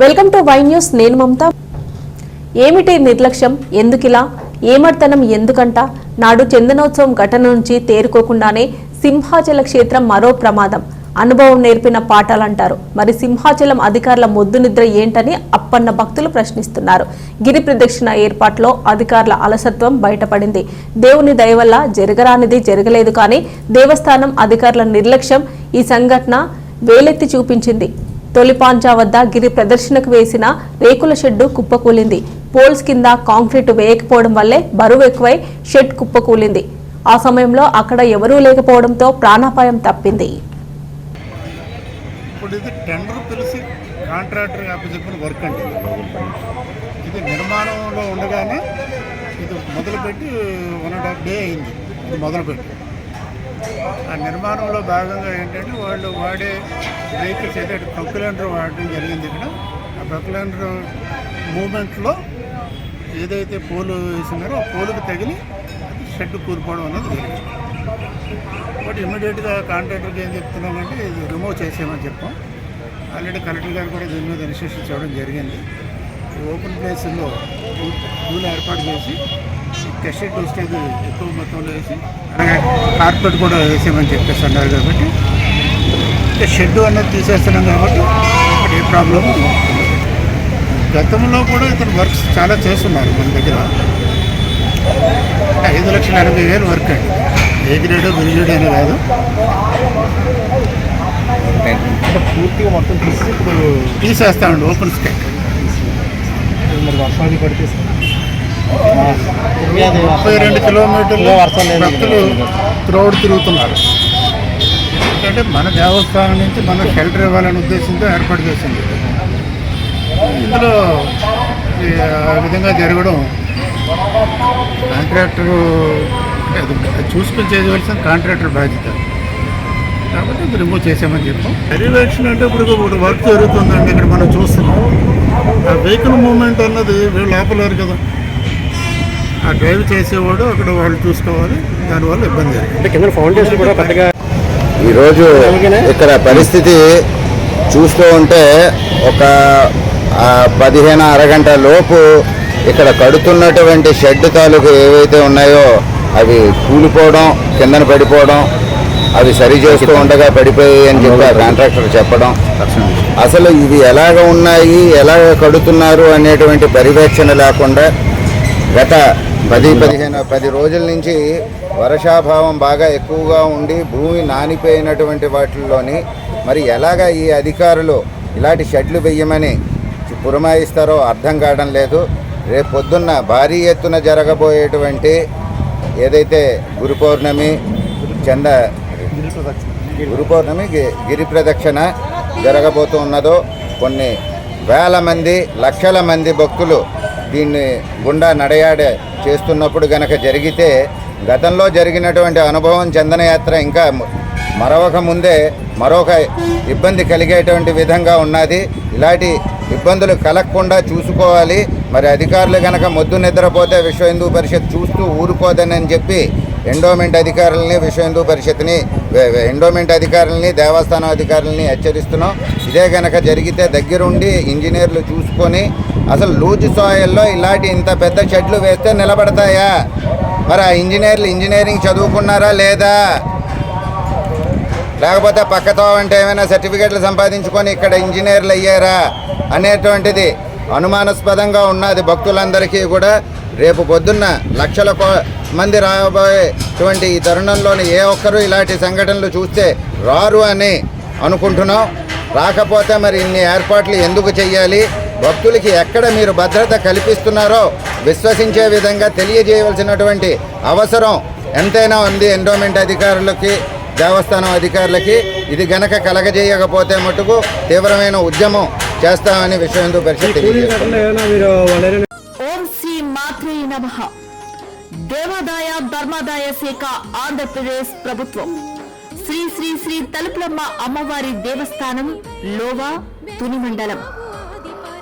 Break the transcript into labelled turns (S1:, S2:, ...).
S1: Welcome to Y news నేను మమత. ఏమిటి నిర్లక్ష్యం? ఎందుకిలా? ఏమర్తనం ఎందుకంట? నాడు చందనోత్సవం ఘటన నుంచి తేరుకోకుండానే సింహాచల క్షేత్రం మరో ప్రమాదం. అనుభవం నేర్పిన పాఠాలంటారు. మరి సింహాచలం అధికారుల మొద్దు నిద్ర ఏంటని అప్పన్న భక్తులు ప్రశ్నిస్తున్నారు. గిరి ప్రదక్షిణ ఏర్పాట్లో అధికారుల అలసత్వం బయటపడింది. దేవుని దయవల్ల జరగరానిది జరగలేదు కానీ దేవస్థానం అధికారుల నిర్లక్ష్యం ఈ సంఘటన వేలెత్తి చూపించింది. తొలిపాంజా వద్ద గిరి ప్రదర్శనకు వేసిన రేకుల షెడ్డు కుప్పకూలింది. పోల్స్ కింద కాంక్రీట్ వేయకపోవడం వల్లే బరువు ఎక్కువై షెడ్ కుప్పకూలింది. ఆ సమయంలో అక్కడ ఎవరూ లేకపోవడంతో ప్రాణాపాయం తప్పింది.
S2: ఇప్పుడు ఇది టెండర్ పిలిచి కాంట్రాక్టర్ అప్పచెప్పిన వర్క్ అండి. ఇది నిర్మాణంలో ఉండగానే ఇది మొదలుపెట్టి వన్ అండ్ హాఫ్ డే అయింది. ఇది మొదలుపెట్టి. ఆ నిర్మాణంలో భాగంగా ఏంటంటే వాళ్ళు వాడే వెహికల్స్ ఏదైతే ప్రొక్యులెండర్ వాడడం జరిగింది ఇక్కడ ఆ ప్రొక్యులెండర్ మూమెంట్లో ఏదైతే పోలు వేసినారో ఆ పోలుకు తగిలి షెడ్ కూలిపోవడం అనేది జరిగింది. బట్ ఇమీడియట్గా కాంట్రాక్టర్కి ఏం చెప్తున్నామంటే ఇది రిమూవ్ చేసేయమని చెప్పాం. ఆల్రెడీ కలెక్టర్ గారు కూడా దీని మీద రిజిస్ట్రేషన్ చేయడం జరిగింది. ఈ ఓపెన్ ప్లేస్లో పూలు ఏర్పాటు చేసి కెషెట్ వేస్టేజ్ ఎక్కువ మొత్తంలో వేసి కార్పెట్ కూడా వేసేయమని చెప్పేసి అన్నారు కాబట్టి షెడ్ అనేది తీసేస్తున్నాం కాబట్టి ఏ ప్రాబ్లం గతంలో కూడా ఇతను వర్క్స్ చాలా చేస్తున్నారు మన దగ్గర. ఐదు లక్షల ఎనభై వేలు వర్క్ అండి. ఏ గ్రేడ్ బి గ్రేడ్ అని కాదు.
S3: పూర్తిగా మొత్తం తీసి ఇప్పుడు
S2: తీసేస్తామండి ఓపెన్ స్కై
S3: మరి వర్షాలు పడితే
S2: ముప్పై రెండు కిలోమీటర్లు. భక్తులు త్రోడ్ తిరుగుతున్నారు. ఎందుకంటే మన దేవస్థానం నుంచి మనం షెల్టర్ ఇవ్వాలనే ఉద్దేశంతో ఏర్పాటు చేసింది. ఇందులో ఈ ఆ విధంగా జరగడం కాంట్రాక్టరు అది చూసుకుని చేయవలసిన కాంట్రాక్టర్ బాధ్యత. కాబట్టి ఇది రిమూవ్ చేసామని చెప్పాం. పర్యవేక్షణ అంటే ఇప్పుడు ఇప్పుడు వర్క్ జరుగుతుందండి. ఇక్కడ మనం చూస్తున్నాం. ఆ వెహికల్ మూమెంట్ అన్నది వీళ్ళు లోపలేరు కదా. ఆ డ్రైవ్ చేసేవాడు అక్కడ వాళ్ళు చూసుకోవాలి దానివల్ల ఇబ్బంది జరిగింది
S3: అంటే కింద ఫౌండేషన్ కూడా పెద్దగా
S4: ఈరోజు ఇక్కడ పరిస్థితి చూస్తూ ఉంటే ఒక ఆ, పదిహేను అరగంట లోపు ఇక్కడ కడుతున్నటువంటి షెడ్ తాలూకు ఏవైతే ఉన్నాయో అవి కూలిపోవడం కిందన పడిపోవడం అవి సరి చేస్తూ ఉండగా పడిపోయాయి అని చెప్పి ఆ కాంట్రాక్టర్ చెప్పడం. అసలు ఇవి ఎలాగ ఉన్నాయి ఎలాగ కడుతున్నారు అనేటువంటి పర్యవేక్షణ లేకుండా గత పది పదిహేను పది రోజుల నుంచి వర్షాభావం బాగా ఎక్కువగా ఉండి భూమి నానిపోయినటువంటి వాటిల్లోని మరి ఎలాగ ఈ అధికారులు ఇలాంటి షెడ్లు వెయ్యమని పురమాయిస్తారో అర్థం కావడం లేదు. రేపు పొద్దున్న భారీ ఎత్తున జరగబోయేటువంటి ఏదైతే గురు పౌర్ణమి చంద గురు పౌర్ణమి గిరి ప్రదక్షిణ జరగబోతూ ఉన్నదో కొన్ని వేల మంది లక్షల మంది భక్తులు దీన్ని గుండా నడయాడే చేస్తున్నప్పుడు గనక జరిగితే గతంలో జరిగినటువంటి అనుభవం చందనయాత్ర ఇంకా మరొక ముందే మరొక ఇబ్బంది కలిగేటువంటి విధంగా ఉన్నది. ఇలాంటి ఇబ్బందులు కలగకుండా చూసుకోవాలి. మరి అధికారులు గనక మొద్దు నిద్రపోతే విశ్వ హిందూ పరిషత్ చూస్తూ ఊరుకోదని చెప్పి ఎండోమెంట్ అధికారులని విశ్వ హిందూ పరిషత్ని ఎండోమెంట్ అధికారులని దేవస్థానం అధికారులని హెచ్చరిస్తున్నాం. ఇదే గనక జరిగితే దగ్గరుండి ఇంజనీర్లు చూసుకొని అసలు లూజ్ సాయిల్లో ఇలాంటి ఇంత పెద్ద షెడ్లు వేస్తే నిలబడతాయా? మరి ఆ ఇంజనీర్లు ఇంజనీరింగ్ చదువుకున్నారా లేదా? లేకపోతే పక్కతో అంటే ఏమైనా సర్టిఫికెట్లు సంపాదించుకొని ఇక్కడ ఇంజనీర్లు అయ్యారా? అనేటువంటిది అనుమానాస్పదంగా ఉన్నది భక్తులందరికీ కూడా. రేపు పొద్దున్న లక్షల కో- మంది రాబోయేటువంటి ఈ తరుణంలోని ఏ ఒక్కరూ ఇలాంటి సంఘటనలు చూస్తే రారు అని అనుకుంటున్నాం. రాకపోతే మరి ఇన్ని ఏర్పాట్లు ఎందుకు చెయ్యాలి? భక్తులకి ఎక్కడ మీరు భద్రత కల్పిస్తున్నారో విశ్వసించే విధంగా తెలియజేయవలసినటువంటి అవసరం ఎంతైనా ఉంది ఎండోమెంట్ అధికారులకి దేవస్థానం అధికారులకి. ఇది గనక కలగజేయకపోతే మటుకు తీవ్రమైన ఉద్యమం చేస్తామని విశ్వ హిందూ పరిషత్
S5: ఓం శ్రీ మాత్రే నమ. దేవాదాయ ధర్మాదాయ శాఖ ఆంధ్రప్రదేశ్ ప్రభుత్వం. శ్రీ శ్రీ శ్రీ తలుపులమ్మ అమ్మవారి దేవస్థానం లోవా తుని మండలం